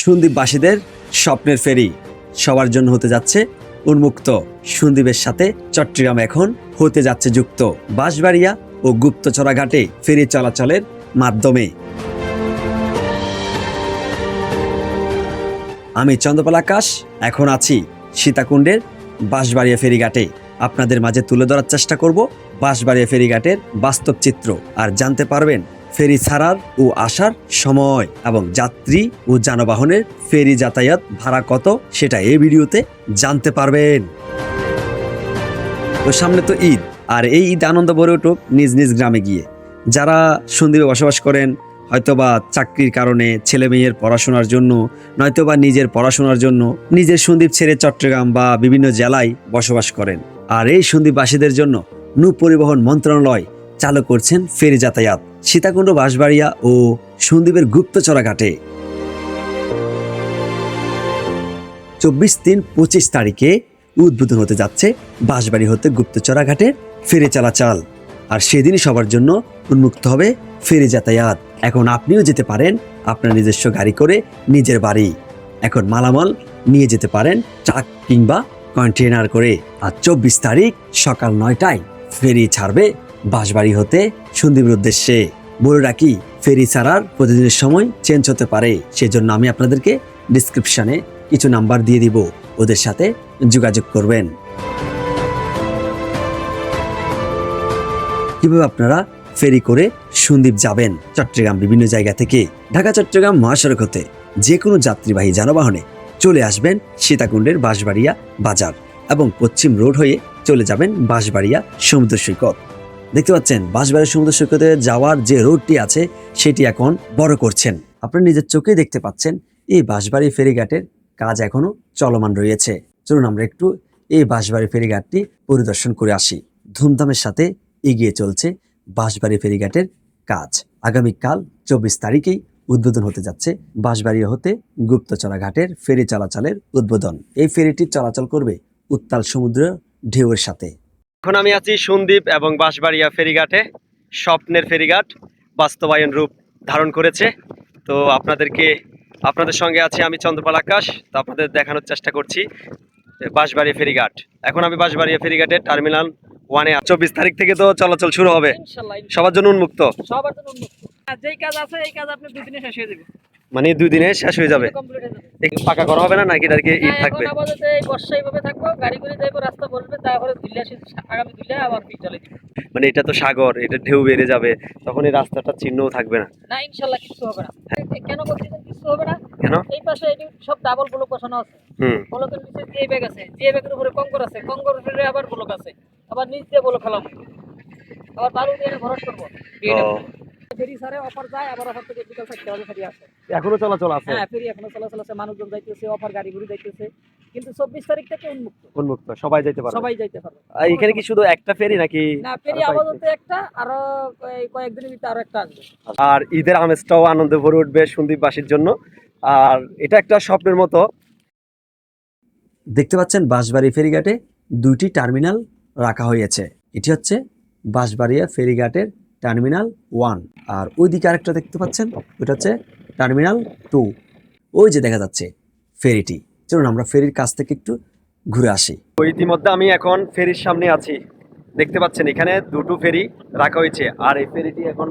সন্দীপবাসীদের স্বপ্নের ফেরি। সবার জন্য হতে যাচ্ছে উন্মুক্ত। সন্দীপের সাথে চট্টগ্রাম এখন হতে যাচ্ছে যুক্ত। বাঁশবাড়িয়া ও গুপ্তচড়া ঘাটে ফেরি চলাচলের মাধ্যমে। আমি চন্দ্রপাল আকাশ, এখন আছি সীতাকুণ্ডের বাঁশবাড়িয়া ফেরিঘাটে। আপনাদের মাঝে তুলে ধরার চেষ্টা করব বাঁশবাড়িয়া ফেরিঘাটের বাস্তব চিত্র। আর জানতে পারবেন ফেরি ছাড়ার ও আসার সময় এবং যাত্রী ও যানবাহনের ফেরি যাতায়াত ভাড়া কত সেটা এই ভিডিওতে জানতে পারবেন। তো সামনে তো ঈদ, আর এই ঈদ আনন্দ ভরে উঠুক নিজ নিজ গ্রামে গিয়ে। যারা সন্দীপে বসবাস করেন, হয়তোবা চাকরির কারণে ছেলে মেয়ের পড়াশোনার জন্য, নয়তোবা নিজের পড়াশোনার জন্য নিজের সন্দীপ ছেড়ে চট্টগ্রাম বা বিভিন্ন জেলায় বসবাস করেন। আর এই সন্দীপবাসীদের জন্য নৌ পরিবহন মন্ত্রণালয় চালু করছেন ফেরি যাতায়াত। সীতাকুণ্ড, বাঁশবাড়িয়া ও সন্দীপের গুপ্তচড়া ঘাটে। চব্বিশ তিন পঁচিশ তারিখে উদ্বোধন হতে যাচ্ছে বাঁশবাড়ি হতে গুপ্তচড়া ঘাটের ফেরি চলাচল। আর সেদিনই সবার জন্য উন্মুক্ত হবে ফেরি যাতায়াত। এখন আপনিও যেতে পারেন আপনার নিজস্ব গাড়ি করে নিজের বাড়ি। এখন মালামাল নিয়ে যেতে পারেন ট্রাক কিংবা কন্টেনার করে। আর চব্বিশ তারিখ সকাল নয়টায় ফেরি ছাড়বে বাঁশবাড়ি হতে সন্দীপের উদ্দেশ্যে। বলে রাখি, ফেরি ছাড়ার প্রতিদিনের সময় চেঞ্জ হতে পারে। সেজন্য আমি আপনাদেরকে ডিসক্রিপশনে কিছু নাম্বার দিয়ে দিব। ওদের সাথে যোগাযোগ করবেন। কীভাবে আপনারা ফেরি করে সন্দ্বীপ যাবেন? চট্টগ্রাম বিভিন্ন জায়গা থেকে। ঢাকা, চট্টগ্রাম মহাসড়ক হতে যে কোনো যাত্রীবাহী যানবাহনে চলে আসবেন সীতাকুণ্ডের বাঁশবাড়িয়া বাজার এবং পশ্চিম রোড হয়ে চলে যাবেন বাঁশবাড়িয়া সমুদ্র সৈকত। দেখতে পাচ্ছেন বাঁশবাড়িয়া সমুদ্র সৈকতে যাওয়ার যে রোডটি আছে, সেটি এখন বড় করছেন। আপনারা নিজের চোখেই দেখতে পাচ্ছেন, এই বাঁশবাড়ি ফেরিঘাটের কাজ এখনও চলমান রয়েছে। চলুন আমরা একটু এই বাঁশবাড়ি ফেরিঘাটটি পরিদর্শন করে আসি। ধুমধামের সাথে এগিয়ে চলছে বাঁশবাড়ি ফেরিঘাটের কাজ। আগামীকাল চব্বিশ তারিখেই উদ্বোধন হতে যাচ্ছে বাঁশবাড়িয়া হতে গুপ্তচড়া ঘাটের ফেরি চলাচলের উদ্বোধন। এই ফেরিটি চলাচল করবে উত্তাল সমুদ্র ঢেউয়ের সাথে। এখন আমি আছি সন্দ্বীপ এবং বাঁশবাড়িয়া ফেরিঘাটে স্বপ্নের ফেরিঘাট বাস্তবায়ন রূপ ধারণ করেছে। তো আপনাদেরকে আপনাদের সঙ্গে আছি আমি চন্দ্রপাল আকাশ তো আপনাদের দেখানোর চেষ্টা করছি বাঁশবাড়িয়া ফেরিঘাট। এখন আমি বাঁশবাড়িয়া ফেরিঘাটে টার্মিনাল ওয়ানে চব্বিশ তারিখ থেকে তো চলাচল শুরু হবে। সবার জন্য উন্মুক্ত। সবার জন্য উন্মুক্ত। আর যেই কাজ আছে এই কাজ আপনি দুই দিনে শেষ হয়ে যাবে। মানে দুই দিনে শেষ হয়ে যাবে। পাকা করা হবে না নাকি এটাকে ইট হ্যাঁ, থাকবে? মানে এটা তো সাগর এটা ঢেউ বেড়ে যাবে তখন এই রাস্তাটা চিহ্নও থাকবে না। কিছু হবে না। কেন বলতেছেন কিছু হবে না? কেন? এই পাশে এটি সব ডাবল ব্লক বসানো আছে। হুম। ব্লকের নিচে যে ব্যাগ আছে যে ব্যাগের উপরে কঙ্কর আছে কঙ্কর উপরে আবার ব্লক আছে। আবার নিচ ব্লক ফেলাম আবার বালু দিয়ে করব। ও, ফেরি সারে অফার যায় আবার অফার থেকে বিকাল চারটে বাজে ফেরি আসে। এখনও চলাচল আছে? হ্যাঁ ফেরি এখনও চলাচল আছে মানুষজন যাইতেছে অফার গাড়ি ঘুরে যাইতেছে। কিন্তু চব্বিশ তারিখ থেকে উন্মুক্ত। উন্মুক্ত সবাই যেতে পারবে? সবাই যাইতে পারবে। এখানে কি শুধু একটা ফেরি নাকি না ফেরি আপাতত একটা আরও কয়েকদিনের ভিতরে আরও একটা আসবে। আর ঈদের আমেজটাও আনন্দে ভরে উঠবে সন্দীপবাসীর জন্য। আর এটা একটা স্বপ্নের মতো। দেখতে পাচ্ছেন বাঁশবাড়ি ফেরিঘাটে দুইটি টার্মিনাল রাখা হয়েছে। এটি হচ্ছে বাঁশবাড়িয়া ফেরিঘাটের টার্মিনাল ওয়ান। আর ওই দিকে আরেকটা দেখতে পাচ্ছেন? ওইটা হচ্ছে টার্মিনাল টু। ওই যে দেখা যাচ্ছে ফেরিটি। চলুন আমরা ফেরির কাছ থেকে একটু ঘুরে আসি। ওই ইতিমধ্যে আমি এখন ফেরির সামনে আছি। দেখতে পাচ্ছেন, এখানে দুটো ফেরি রাখা হয়েছে। আর এই ফেরিটি এখন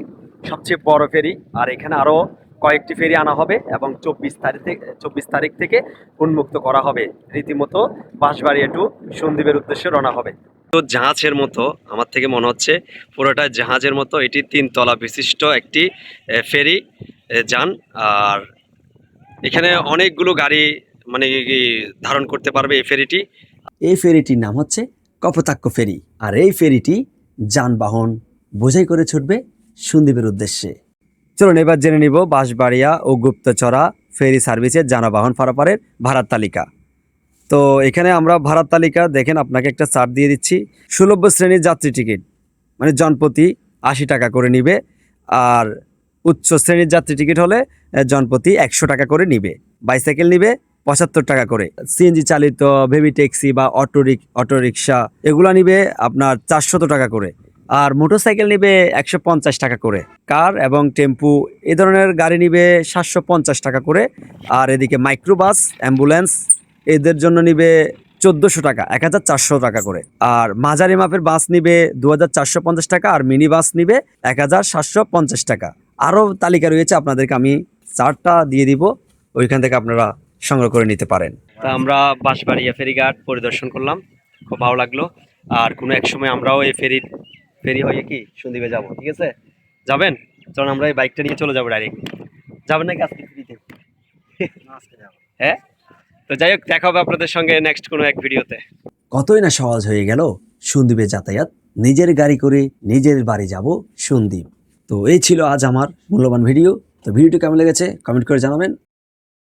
সবচেয়ে বড় ফেরি। আর এখানে আরও কয়েকটি ফেরি আনা হবে এবং চব্বিশ তারিখ থেকে চব্বিশ তারিখ থেকে উন্মুক্ত করা হবে। রীতিমতো বাঁশবাড়িয়া টু সন্দ্বীপের উদ্দেশ্যে রওনা হবে। তো জাহাজের মতো আমার থেকে মনে হচ্ছে পুরোটা জাহাজের মতো এটি তিনতলা বিশিষ্ট একটি ফেরি যান আর এখানে অনেকগুলো গাড়ি মানে ধারণ করতে পারবে এই ফেরিটি। এই ফেরিটির নাম হচ্ছে কপোতাক্ষ ফেরি আর এই ফেরিটি যানবাহন বোঝাই করে ছুটবে সন্দ্বীপের উদ্দেশ্যে। চলুন এবার জেনে নিব বাঁশবাড়িয়া ও গুপ্তচড়া ফেরি সার্ভিসের যানবাহন পারাপারের ভাড়ার তালিকা। তো এখানে আমরা ভাড়ার তালিকা দেখেন আপনাকে একটা চার্ট দিয়ে দিচ্ছি। সুলভ্য শ্রেণির যাত্রী টিকিট মানে জনপ্রতি আশি টাকা করে নিবে আর উচ্চ শ্রেণির যাত্রী টিকিট হলে জনপ্রতি একশো টাকা করে নিবে। বাইসাইকেল নিবে পঁচাত্তর টাকা করে। সিএনজি চালিত বেবি ট্যাক্সি বা অটো রিক অটো রিক্সা এগুলো নিবে আপনার চারশত টাকা করে। আর মোটরসাইকেল নিবে একশো পঞ্চাশ টাকা করে। কার এবং টেম্পু, এ ধরনের গাড়ি নিবে সাতশো পঞ্চাশ টাকা করে। আর এদিকে মাইক্রোবাস, অ্যাম্বুলেন্স, এদের জন্য নিবে চোদ্দোশো টাকা এক হাজার চারশো টাকা করে। আর মাঝারি মাপের বাস নিবে দু হাজার চারশো পঞ্চাশ টাকা, আর মিনি বাস নিবে এক হাজার সাতশো পঞ্চাশ টাকা। আরও তালিকা রয়েছে, আপনাদেরকে আমি চারটা দিয়ে দিব, ওইখান থেকে আপনারা সংগ্রহ করে নিতে পারেন। তা আমরা বাঁশবাড়িয়া ফেরিঘাট পরিদর্শন করলাম, খুব ভালো লাগল। আর কোনো এক সময় আমরাও এই ফেরি ফেরি হয়ে কি সন্দীপে যাব ঠিক আছে? যাবেন? চলুন আমরা এই বাইকটা নিয়ে চলে যাব ডাইরেক্ট যাবেন নাকি আজকে ফ্রিতে হ্যাঁ? তো যাই হোক দেখা হবে আপনাদের সঙ্গে নেক্সট কোনো এক ভিডিওতে কতই না সহজ হয়ে গেল সন্দীপে যাতায়াত। নিজের গাড়ি করে নিজের বাড়ি যাব সন্দীপ। তো এই ছিল আজ আমার মূল্যবান ভিডিও তো ভিডিওটি কেমন লেগেছে কমেন্ট করে জানাবেন।